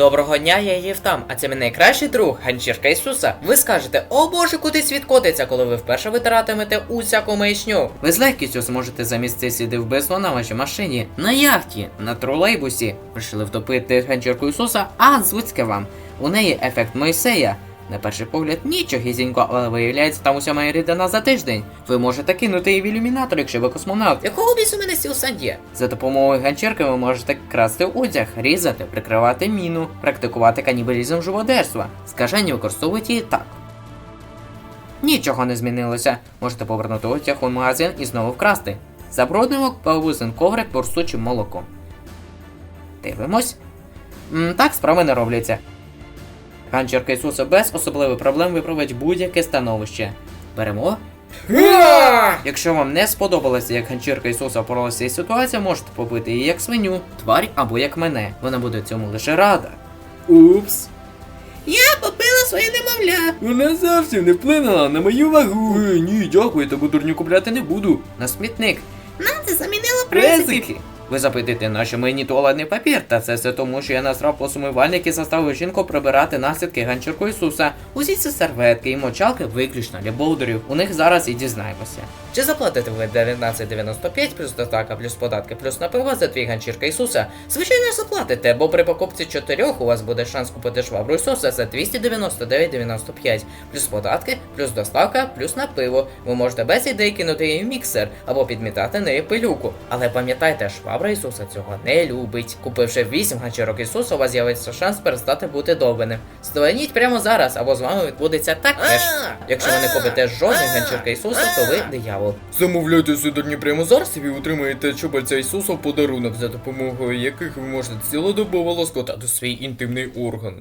Доброго дня, я Євтам, а це мій найкращий друг, ганчірка Ісуса. Ви скажете, о боже, куди світ котиться, коли ви вперше витиратимете усяку маячню. Ви з легкістю зможете замістити в безло на вашій машині, на яхті, на тролейбусі. Вирішили втопити ганчірку Ісуса, а звуцьке вам. У неї ефект Мойсея. На перший погляд нічогісінько, але виявляється, там уся моя рідина за тиждень. Ви можете кинути її в ілюмінатор, якщо ви космонавт. Якого бісу мене Сілсан є? За допомогою ганчірки ви можете красти одяг, різати, прикривати міну, практикувати канібалізм живодерства. Скажені використовують її так. Нічого не змінилося. Можете повернути одяг у магазин і знову вкрасти. Забруднимо павузин коврик борсучим молоком. Дивимось. М, так справи не робляться. Ганчірка Ісуса без особливих проблем виправить будь-яке становище. Беремо. Якщо вам не сподобалося, як ганчірка Ісуса впоралася із ситуацією, можете побити її як свиню, тварь або як мене. Вона буде цьому лише рада. Упс. Я побила своє немовля. Вона зовсім не вплинула на мою вагу. Ні, дякую, тому дурню купляти не буду. На смітник. Нам це замінило Презики. Ви запитаєте, на мені туалетний папір? Та це все тому, що я насрав посумивальник і заставив жінку прибирати наслідки ганчірку Ісуса. Усі ці серветки і мочалки виключно для болдерів. У них зараз і дізнаємося. Чи заплатите ви 19,95 плюс доставка, плюс податки, плюс на пиво за твій ганчірка Ісуса? Звичайно, заплатите, бо при покупці чотирьох у вас буде шанс купити швабру Ісуса за 299,95. Плюс податки, плюс доставка, плюс на пиво. Ви можете без ідей кинути її в міксер або підмітати нею пилюку. Але пам'ятайте, швабра Ісуса цього не любить. Купивши 8 ганчірок Ісуса, у вас з'явиться шанс перестати бути довбаним. Здогоніть прямо зараз, або з вами відбудеться таке ж. Якщо ви не купите жодних ганчірка Ісуса, то ви диявол. Замовляйте сюди прямо зараз і ви отримаєте чубальця Ісуса в подарунок, за допомогою яких ви можете цілодобово лоскотати свій інтимний орган.